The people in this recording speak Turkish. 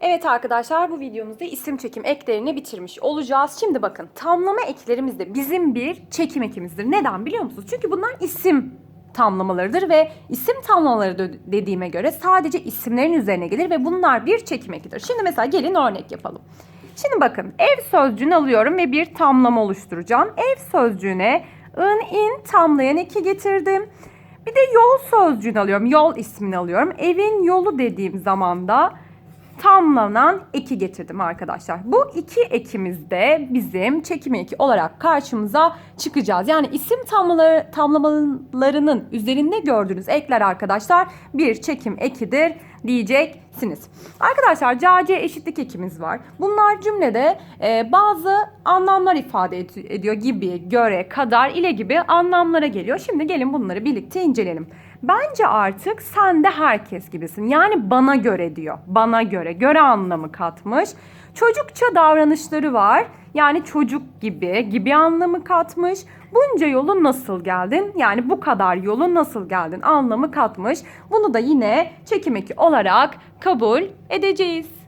Evet arkadaşlar bu videomuzda isim çekim eklerini bitirmiş olacağız. Şimdi bakın tamlama eklerimiz de bizim bir çekim ekimizdir. Neden biliyor musunuz? Çünkü bunlar isim tamlamalarıdır ve isim tamlamaları dediğime göre sadece isimlerin üzerine gelir ve bunlar bir çekim ekidir. Şimdi mesela gelin örnek yapalım. Şimdi bakın ev sözcüğünü alıyorum ve bir tamlama oluşturacağım. Ev sözcüğüne ın in tamlayan eki getirdim. Bir de yol sözcüğünü alıyorum. Yol ismini alıyorum. Evin yolu dediğim zaman da tamlanan eki getirdim arkadaşlar. Bu iki ekimiz de bizim çekim eki olarak karşımıza çıkacağız. Yani isim tamlaları, tamlamalarının üzerinde gördüğünüz ekler arkadaşlar bir çekim ekidir diyeceksiniz. Arkadaşlar caci eşitlik ekimiz var. Bunlar cümlede e, bazı anlamlar ifade ed- ediyor gibi, göre, kadar, ile gibi anlamlara geliyor. Şimdi gelin bunları birlikte inceleyelim. Bence artık sen de herkes gibisin. Yani bana göre diyor. Bana göre. Göre anlamı katmış. Çocukça davranışları var. Yani çocuk gibi, gibi anlamı katmış. Bunca yolu nasıl geldin? Yani bu kadar yolu nasıl geldin anlamı katmış. Bunu da yine çekim eki olarak kabul edeceğiz.